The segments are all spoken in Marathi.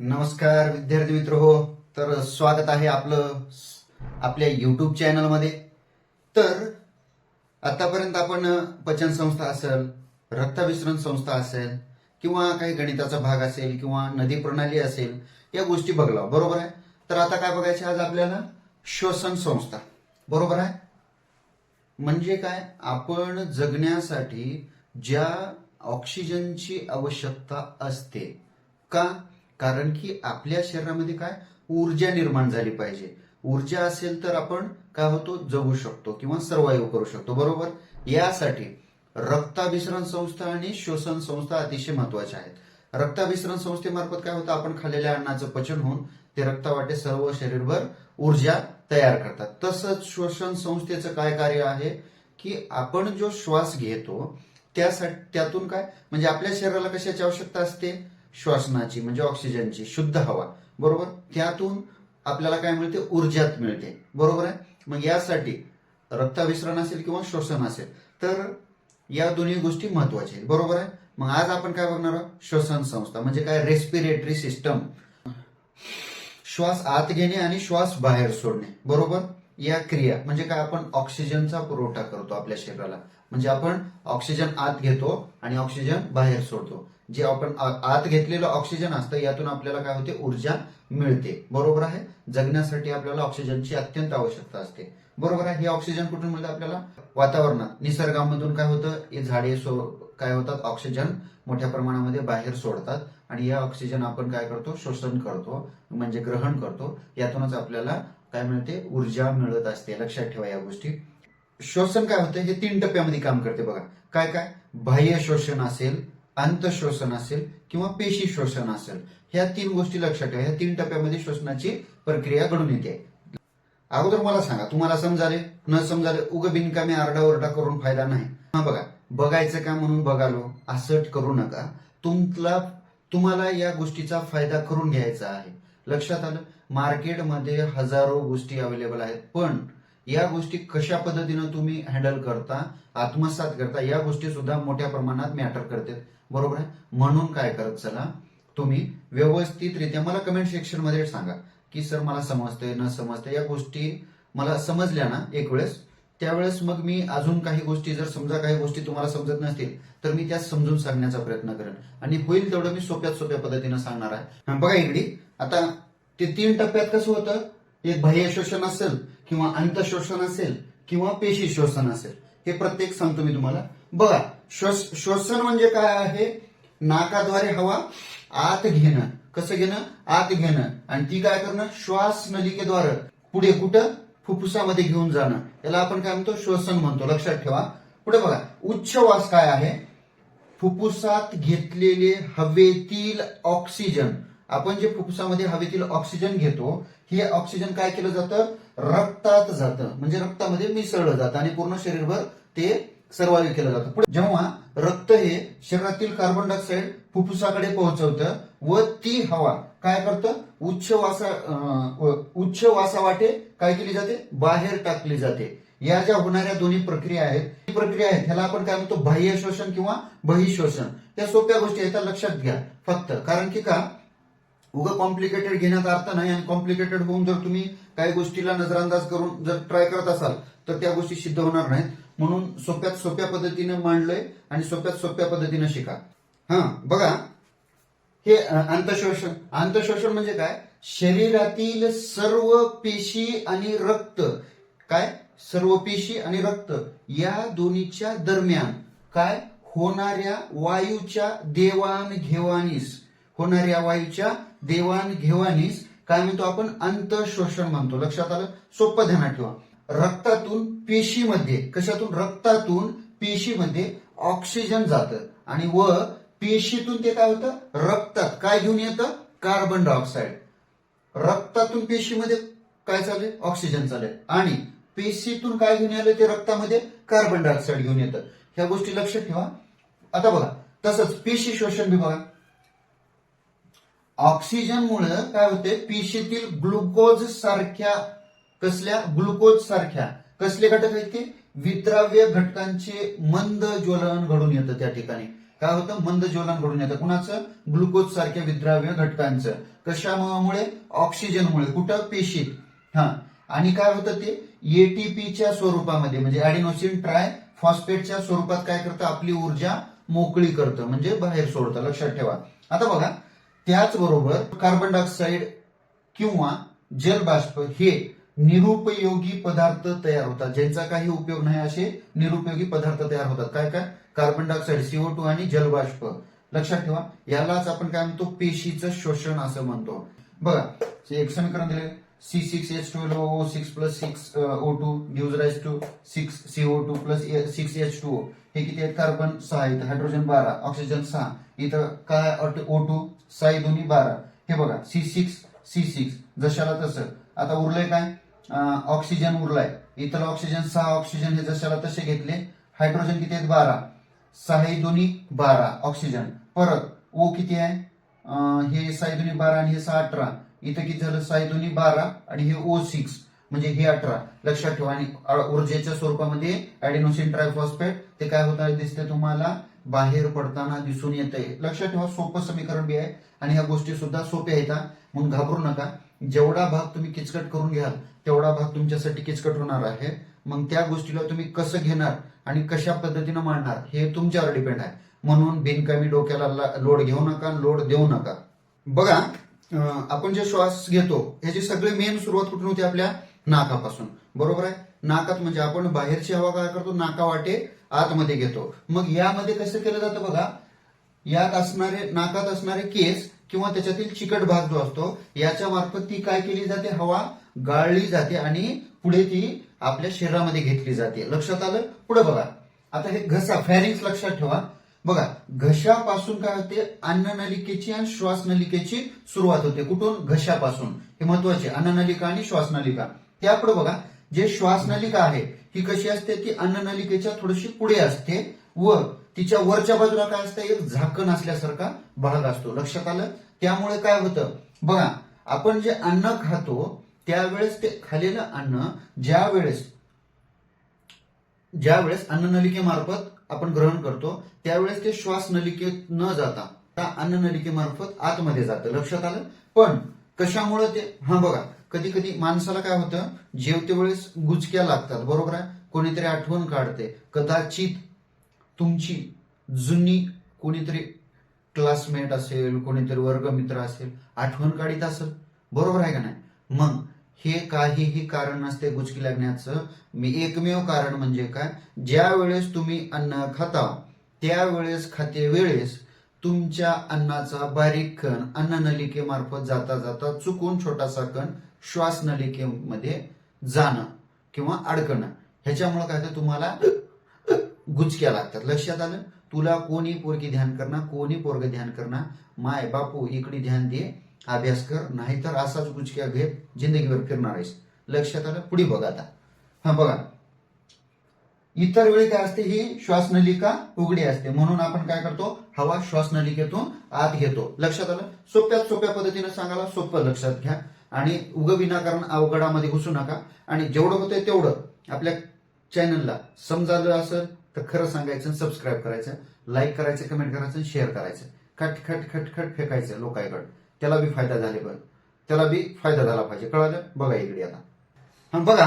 नमस्कार विद्यार्थी मित्र हो तर स्वागत आहे आपलं आपल्या युट्यूब चॅनलमध्ये तर आतापर्यंत आपण पचन संस्था असेल रक्ताभिसरण संस्था असेल किंवा काही गणिताचा भाग असेल किंवा नदी प्रणाली असेल या गोष्टी बघला बरोबर आहे? तर आता काय बघायचं आज आपल्याला? श्वसन संस्था. बरोबर आहे? म्हणजे काय? आपण जगण्यासाठी ज्या ऑक्सिजनची आवश्यकता असते का? कारण की आपल्या शरीरामध्ये काय? ऊर्जा निर्माण झाली पाहिजे. ऊर्जा असेल तर आपण काय होतो? जगू शकतो किंवा सर्वाईव्ह करू शकतो. बरोबर? यासाठी रक्ताभिसरण संस्था आणि श्वसन संस्था अतिशय महत्त्वाच्या आहेत. रक्ताभिसरण संस्थेमार्फत काय होतं? आपण खाल्लेल्या अन्नाचं पचन होऊन ते रक्तावाटे सर्व शरीरभर ऊर्जा तयार करतात. तसंच श्वसन संस्थेचं काय कार्य आहे? की आपण जो श्वास घेतो त्यासाठी त्यातून काय? म्हणजे आपल्या शरीराला कशाची आवश्यकता असते? श्वासनाची म्हणजे ऑक्सिजनची शुद्ध हवा. बरोबर? त्यातून आपल्याला काय मिळते? ऊर्जात मिळते. बरोबर आहे? मग यासाठी रक्ताभिसरण असेल किंवा श्वसन असेल तर या दोन्ही गोष्टी महत्त्वाच्या आहेत. बरोबर आहे? मग आज आपण काय बघणार आहोत? श्वसन संस्था म्हणजे काय? रेस्पिरेटरी सिस्टम श्वास आत घेणे आणि श्वास बाहेर सोडणे. बरोबर? या क्रिया म्हणजे काय? आपण ऑक्सिजनचा पुरवठा करतो आपल्या शरीराला. म्हणजे आपण ऑक्सिजन आत घेतो आणि ऑक्सिजन बाहेर सोडतो. जे आपण आत घेतलेलं ऑक्सिजन असतं यातून आपल्याला काय होते? ऊर्जा मिळते. बरोबर आहे? जगण्यासाठी आपल्याला ऑक्सिजनची अत्यंत आवश्यकता असते. बरोबर आहे? हे ऑक्सिजन कुठून मिळतं आपल्याला? वातावरणात. निसर्गामधून काय होतं? हे झाडे सो काय होतात? ऑक्सिजन मोठ्या प्रमाणामध्ये बाहेर सोडतात आणि या ऑक्सिजन आपण काय करतो? शोषण करतो. म्हणजे ग्रहण करतो. यातूनच आपल्याला काय मिळते? ऊर्जा मिळत असते. लक्षात ठेवा या गोष्टी. श्वसन काय होतं? हे तीन टप्प्यामध्ये काम करते बघा. काय काय? बाह्य शोषण असेल अंतशोषण असेल किंवा पेशी शोषण असेल ह्या तीन गोष्टी लक्षात ठेवा. ह्या तीन टप्प्यामध्ये श्वसनाची प्रक्रिया घडून येते. अगोदर मला सांगा तुम्हाला समजाले? न समजाले उग बिनकामी आरडाओरडा करून फायदा नाही. हा बघा बघायचं का म्हणून बघालो? असं करू नका. तुमला तुम्हाला या गोष्टीचा फायदा करून घ्यायचा आहे. लक्षात आलं? मार्केटमध्ये हजारो गोष्टी अवेलेबल आहेत. पण या गोष्टी कशा पद्धतीनं तुम्ही हँडल करता आत्मसात करता या गोष्टी सुद्धा मोठ्या प्रमाणात मॅटर करतात. बरोबर आहे? म्हणून काय करत चला तुम्ही व्यवस्थितरित्या मला कमेंट सेक्शनमध्ये सांगा की सर मला समजतंय न समजतंय? या गोष्टी मला समजल्या ना एक वेळेस त्यावेळेस मग मी अजून काही गोष्टी जर समजा काही गोष्टी तुम्हाला समजत नसतील तर मी त्या समजून सांगण्याचा प्रयत्न करेन. आणि होईल तेवढं मी सोप्यात सोप्या पद्धतीनं सांगणार आहे. बघा इकडे आता ते तीन टप्प्यात कसं होतं? एक बाह्य शोषण असेल किंवा अंतशोषण असेल किंवा पेशी शोषण असेल हे प्रत्येक सांगतो मी तुम्हाला. बघा श्वस श्वसन म्हणजे काय आहे? नाकाद्वारे हवा आत घेणं. कसं घेणं? आत घेणं. आणि ती काय करणं? श्वास नलिकेद्वारे. पुढे कुठं? फुफ्फुसामध्ये घेऊन जाणं. याला आपण काय म्हणतो? श्वसन म्हणतो. लक्षात ठेवा. पुढे बघा उच्चवास काय आहे? फुफ्फुसात घेतलेले हवेतील ऑक्सिजन. आपण जे फुफ्फुसामध्ये हवेतील ऑक्सिजन घेतो हे ऑक्सिजन काय केलं जातं? रक्तात जातं. म्हणजे रक्तामध्ये मिसळलं जातं आणि पूर्ण शरीरभर ते सर्वाइव्ह केलं जातं. पुढे जेव्हा रक्त हे शरीरातील कार्बन डायऑक्साईड फुफ्फुसाकडे पोहोचवतं व ती हवा काय करतं? उच्च वासा अं, उच्च वासावाटे काय केली जाते? बाहेर टाकली जाते. या ज्या होणाऱ्या दोन्ही प्रक्रिया आहेत ही प्रक्रिया आहेत ह्याला आपण काय म्हणतो? बाह्य शोषण किंवा बहिशोषण. त्या सोप्या गोष्टी आहेत त्या लक्षात घ्या फक्त. कारण की का? उगं कॉम्प्लिकेटेड घेण्याचा अर्थ नाही आणि कॉम्प्लिकेटेड होऊन जर तुम्ही काही गोष्टीला नजरअंदाज करून जर ट्राय करत असाल तर त्या गोष्टी सिद्ध होणार नाहीत. म्हणून सोप्यात सोप्या पद्धतीने मांडलंय आणि सोप्यात सोप्या पद्धतीने शिका. हा बघा. हे अंतशोषण अंतशोषण म्हणजे काय? शरीरातील सर्व पेशी आणि रक्त. काय? सर्व पेशी आणि रक्त. या दोन्हीच्या दरम्यान काय? होणाऱ्या वायूच्या देवाणघेवाणीस. होणाऱ्या वायूच्या देवाणघेवाणीस काय म्हणतो आपण? अंतशोषण म्हणतो. लक्षात आलं? सोपं ध्यानात ठेवा. रक्तातून पेशीमध्ये कशातून? रक्तातून पेशीमध्ये ऑक्सिजन जातं. आणि व पेशीतून ते काय होतं? रक्तात. काय घेऊन येतं? Carbon dioxide. रक्तातून पेशीमध्ये काय चालेल ऑक्सिजन चालेल आणि पेशीतून काय घेऊन आलं ते रक्तामध्ये? कार्बन डायऑक्साईड घेऊन येतं. ह्या गोष्टी लक्षात ठेवा. आता बघा. तसंच पेशी शोषण बी बघा ऑक्सिजनमुळे काय होते? पेशीतील ग्लुकोज सारख्या कसल्या? ग्लुकोज सारख्या. कसले घटक आहेत ते? विद्राव्य घटकांचे मंद ज्वलन घडून येतं त्या ठिकाणी. काय होतं? मंद ज्वलन घडून येतं. कुणाचं? ग्लुकोज सारख्या विद्राव्य घटकांचं. कशामुळे? ऑक्सिजनमुळे. कुठं? पेशीत. हा. आणि काय होतं ते? एटीपीच्या स्वरूपामध्ये. म्हणजे अॅडिनोसिन ट्राय फॉस्फेटच्या स्वरूपात काय करतं? आपली ऊर्जा मोकळी करतं. म्हणजे बाहेर सोडतं. लक्षात ठेवा. आता बघा. त्याचबरोबर कार्बन डायऑक्साईड किंवा जलबाष्प हे निरुपयोगी पदार्थ तयार होतात. ज्यांचा काही उपयोग नाही असे निरुपयोगी पदार्थ तयार होतात. काय काय? कार्बन डायऑक्साईड सीओ टू आणि जलबाष्प लक्षात ठेवा यालाच आपण काय म्हणतो? पेशीचं शोषण असं म्हणतो. बघा एक समीकरण दिले C six H two O six plus six O two gives rise to six CO two plus six H two हे किती आहेत? कार्बन सहा इथं हायड्रोजन बारा ऑक्सिजन सहा. इथं काय? ओ टू साई दोन्ही बारा. हे बघा सी सिक्स सी सिक्स जशाला तसं. आता उरलंय काय? ऑक्सिजन उरलाय. इतर ऑक्सिजन सहा ऑक्सिजन हे जशाला तसे घेतले हायड्रोजन किती आहेत? बारा. साई दोन्ही बारा ऑक्सिजन परत ओ किती आहे? हे साई दोन्ही बारा आणि हे सहा अठरा. इथं किती झालं? साई दोन्ही बारा आणि हे ओ सिक्स म्हणजे हे अठरा. लक्षात ठेवा. आणि ऊर्जेच्या स्वरूपामध्ये ऍडिनोसिन ट्रायफॉस्फेट ते काय होतं दिसते तुम्हाला? बाहेर पडताना दिसून येत आहे लक्षात ठेवा सोपं समीकरण बी आहे. आणि ह्या गोष्टी सुद्धा सोप्या आहेत म्हणून घाबरू नका. जेवढा भाग तुम्ही किचकट करून घ्याल तेवढा भाग तुमच्यासाठी किचकट होणार आहे. मग त्या गोष्टीला तुम्ही कसं घेणार आणि कशा पद्धतीनं मांडणार हे तुमच्यावर डिपेंड आहे. म्हणून बिनकामी डोक्याला लोड घेऊ नका लोड देऊ नका. बघा आपण जे श्वास घेतो ह्याची सगळी मेन सुरुवात कुठून होते आपल्या नाकापासून. बरोबर आहे? नाकात म्हणजे आपण बाहेरची हवा काय करतो? नाका वाटे आतमध्ये घेतो. मग यामध्ये कसं केलं जातं बघा? यात असणारे नाकात असणारे केस किंवा त्याच्यातील चिकट भाग जो असतो याच्या मार्फत ती काय केली जाते? हवा गाळली जाते आणि पुढे ती आपल्या शरीरामध्ये घेतली जाते. लक्षात आलं? पुढे बघा. आता हे घसा फॅरिंग्स लक्षात ठेवा. बघा घशापासून काय होते? अन्ननलिकेची आणि श्वासनलिकेची सुरुवात होते. कुठून? घशापासून. हे महत्त्वाचे. अन्ननलिका आणि श्वासनलिका त्याकडे बघा जे श्वासनलिका आहे ही कशी असते? ती अन्ननलिकेच्या थोडीशी पुढे असते व तिच्या वरच्या बाजूला काय असतं? एक झाकण असल्यासारखा भाग असतो. लक्षात आलं? त्यामुळे काय होतं? बघा आपण जे अन्न खातो त्यावेळेस ते खालेलं अन्न ज्या वेळेस ज्या वेळेस अन्ननलिकेमार्फत आपण ग्रहण करतो त्यावेळेस ते श्वास नलिकेत न जाता त्या अन्ननलिकेमार्फत आतमध्ये जातं. लक्षात आलं? पण कशामुळे ते हा बघा कधी कधी माणसाला काय होतं? जेवते वेळेस गुचक्या लागतात बरोबर आहे? कोणीतरी आठवण काढते. कदाचित तुमची जुनी कोणीतरी क्लासमेट असेल कोणीतरी वर्गमित्र असेल आठवण काढीत असेल. बरोबर आहे का नाही? मग हे काहीही कारण नसते गुचकी लागण्याचं. मी एकमेव कारण म्हणजे काय? ज्या वेळेस तुम्ही अन्न खाता त्यावेळेस खाते वेळेस तुमच्या अन्नाचा बारीक कण अन्ननलिकेमार्फत जाता जाता चुकून छोटासा कण श्वासनलिकेमध्ये जाणं किंवा अडकणं. ह्याच्यामुळे काय होतं? तुम्हाला गुचक्या लागतात. लक्षात आलं? तुला कोणी पोरगी ध्यान करणार? कोणी पोरग ध्यान करणार? माय बापू इकडे ध्यान दे अभ्यास कर नाहीतर असाच गुचक्या घेत जिंदगीभर फिरणार आहेस. लक्षात आलं? पुढे बघा आता. हा बघा. इतर वेळी काय असते? ही श्वासनलिका उघडी असते. म्हणून आपण काय करतो? हवा श्वासनलिकेतून आत घेतो. लक्षात आलं? सोप्यात सोप्या पद्धतीने सांगायला सोपं लक्षात घ्या. आणि उग विनाकारण अवघडामध्ये घुसू नका. आणि जेवढं होतंय तेवढं आपल्या चॅनलला समजालं असेल तर खरं सांगायचं सबस्क्राईब करायचं लाईक करायचं कमेंट करायचं शेअर करायचं. खट खट खट खट फेकायचं लोकांकडे. त्याला बी फायदा झाले पण. त्याला बी फायदा झाला पाहिजे. कळालं? बघा इकडे आता. आणि बघा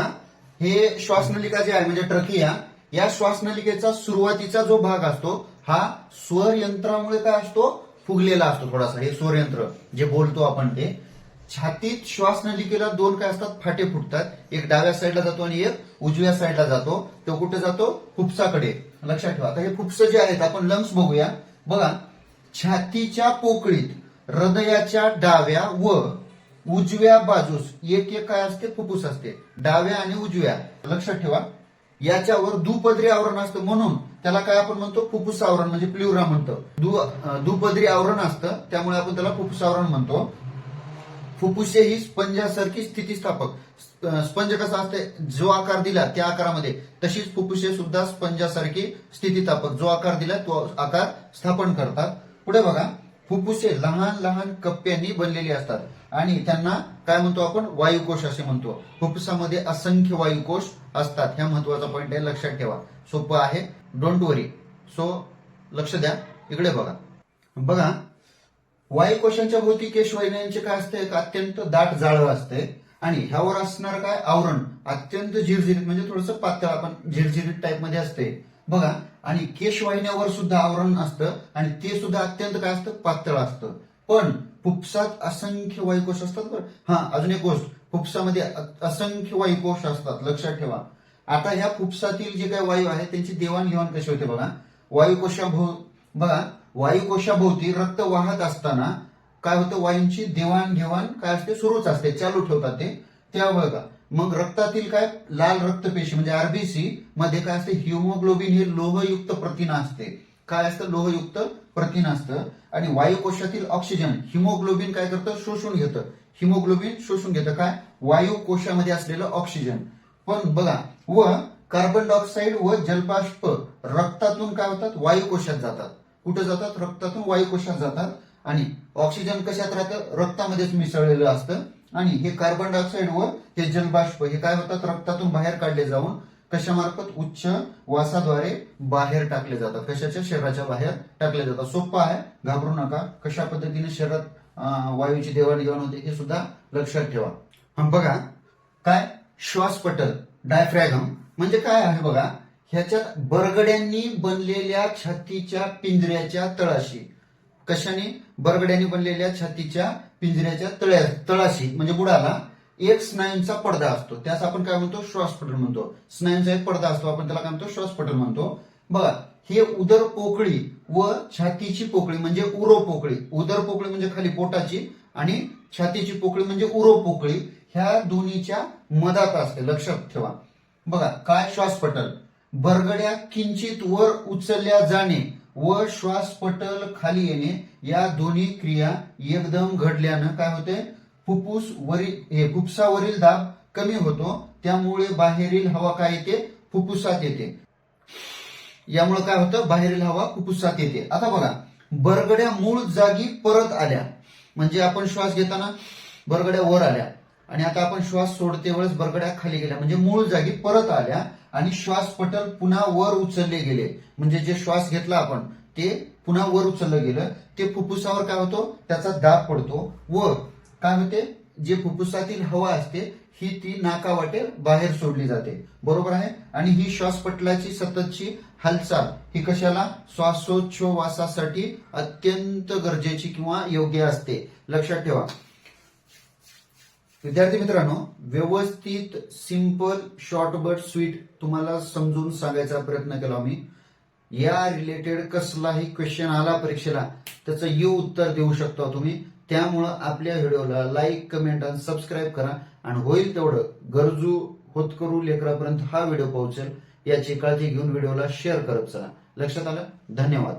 हे श्वासनलिका जे आहे म्हणजे ट्रकिया या श्वासनलिकेचा सुरुवातीचा जो भाग असतो हा स्वर यंत्रामुळे काय असतो? फुगलेला असतो थोडासा. हे स्वर यंत्र जे बोलतो आपण ते. छातीत श्वासनलिकेला दोन काय असतात? फाटे फुटतात. एक डाव्या साईडला जातो आणि एक उजव्या साईडला जातो. तो कुठे जातो? फुफ्साकडे लक्षात ठेवा. आता हे फुफ्स जे आहेत आपण लंग्स बघूया. बघा छातीच्या पोकळीत हृदयाच्या डाव्या व उजव्या बाजूस एक एक काय असते? फुफ्फुस असते. डाव्या आणि उजव्या. लक्षात ठेवा. याच्यावर दुपदरी आवरण असतं. म्हणून त्याला काय आपण म्हणतो? फुफ्फुस आवरण म्हणजे प्ल्युरा म्हणतो. दुपदरी आवरण असतं. त्यामुळे आपण त्याला फुफ्फुस आवरण म्हणतो. फुफ्फुसे ही स्पंजासारखी स्थितीस्थापक. स्पंज कसा असते? जो आकार दिला त्या आकारामध्ये. तशीच फुफ्फुसे सुद्धा स्पंजासारखी स्थितीस्थापक. जो आकार दिला तो आकार स्थापन करतात. पुढे बघा. फुफ्फुसे लहान लहान कप्प्यांनी बनलेली असतात. आणि त्यांना काय म्हणतो आपण? वायुकोश असे म्हणतो. फुफ्फुसामध्ये असंख्य वायुकोश असतात. ह्या महत्त्वाचा पॉईंट आहे. लक्षात ठेवा. सोपं आहे. डोंट वरी सो लक्ष द्या. इकडे बघा. बघा. वायुकोशांच्या भोवती केशवाहिन्यांचे काय असते? एक अत्यंत दाट जाळं असते. आणि ह्यावर असणार काय? आवरण. अत्यंत झिरझिरीत म्हणजे थोडस पातळ आपण झिरझिरीत टाईपमध्ये असते. बघा आणि केशवाहिन्यावर सुद्धा आवरण असतं आणि ते सुद्धा अत्यंत काय असतं? पातळ असतं. पण फुफ्सात असंख्य वायुकोश असतात बरं. हा अजून एक गोष्ट. फुफ्सामध्ये असंख्य वायुकोश असतात. लक्षात ठेवा. आता ह्या फुफ्सातील जे काही वायू आहे त्यांची देवाणघेवाण कशी होते बघा? वायुकोशाभो बघा वायुकोशाभोवती रक्त वाहत असताना काय होतं? वायूंची देवाणघेवाण काय असते? सुरूच असते चालू ठेवतात ते. त्या बघा मग रक्तातील काय? लाल रक्तपेशी म्हणजे आरबीसी मध्ये काय असते? हिमोग्लोबिन हे लोहयुक्त प्रथिन असते. काय असतं? लोहयुक्त प्रथिन असतं. आणि वायुकोशातील ऑक्सिजन हिमोग्लोबिन काय करतं? शोषून घेतं. हिमोग्लोबिन शोषून घेतं. काय? वायू कोशामध्ये असलेलं ऑक्सिजन. पण बघा व कार्बन डायऑक्साईड व जलबाष्प रक्तातून काय होतात? वायुकोशात जातात. कुठं जातात? रक्तातून वायुकोशात जातात. आणि ऑक्सिजन कशात राहतं? रक्तामध्येच मिसळलेलं असतं. आणि हे कार्बन डायऑक्साईड व हे जलबाष्प हे काय होतात? रक्तातून बाहेर काढले जाऊन कशामार्फत उच्च वासाद्वारे बाहेर टाकले जातात. कशाच्या? शरीराच्या बाहेर टाकले जातात. सोपं आहे. घाबरू नका. कशा पद्धतीने शरीरात वायूची देवाणघेवाण होते हे सुद्धा लक्षात ठेवा. हा बघा काय? श्वासपटल डायफ्रॅगम म्हणजे काय आहे बघा? ह्याच्यात बरगड्यांनी बनलेल्या छातीच्या पिंजऱ्याच्या तळाशी. कशाने? बरगड्यांनी बनलेल्या छातीच्या पिंजऱ्याच्या तळ्या तळाशी म्हणजे बुडाला. एक स्नायूंचा पडदा असतो. त्यास आपण काय म्हणतो? श्वासपटल म्हणतो. स्नायूंचा एक पडदा असतो. आपण त्याला काय म्हणतो? श्वासपटल म्हणतो. बघा हे उदर पोकळी व छातीची पोकळी म्हणजे उरो पोकळी. उदर पोकळी म्हणजे खाली पोटाची आणि छातीची पोकळी म्हणजे उरो पोकळी. ह्या दोन्हीच्या मधात असते. लक्षात ठेवा. बघा काय? श्वासपटल बरगड्या किंचित वर उचलल्या जाणे व श्वासपटल खाली येणे या दोन्ही क्रिया एकदम घडल्यानं काय होते? फुफ्फुस वरील हे फुफ्सावरील दाब कमी होतो त्यामुळे बाहेरील हवा काय येते? फुफ्फुसात येते. यामुळे काय होतं? बाहेरील हवा फुफ्फुसात येते. आता बघा बरगड्या मूळ जागी परत आल्या. म्हणजे आपण श्वास घेताना बरगड्या वर आल्या. आणि आता आपण श्वास सोडते वेळेस बरगड्या खाली गेल्या. म्हणजे मूळ जागी परत आल्या. आणि श्वास पटल पुन्हा वर उचलले गेले. म्हणजे जे श्वास घेतला आपण ते पुन्हा वर उचललं गेलं. ते फुफ्फुसावर काय होतो? त्याचा दाब पडतो. व काय होते? जे फुफ्फुसातील हवा असते ही ती नाकावाटे बाहेर सोडली जाते. बरोबर आहे? आणि ही श्वासपटलाची सततची हालचाल ही कशाला? श्वासोच्छवासासाठी अत्यंत गरजेची किंवा योग्य असते. लक्षात ठेवा. विद्यार्थी मित्रांनो व्यवस्थित सिंपल शॉर्ट बट स्वीट तुम्हाला समजून सांगायचा प्रयत्न केला मी या रिलेटेड कसलाही क्वेश्चन आला परीक्षेला त्याचं यू उत्तर देऊ शकता तुम्ही. त्यामुळं आपल्या व्हिडिओला लाईक कमेंट आणि सबस्क्राईब करा. आणि होईल तेवढं गरजू होतकरू लेकरापर्यंत हा व्हिडिओ पोहोचेल याची काळजी घेऊन व्हिडिओला शेअर करत चला. लक्षात आलं? धन्यवाद.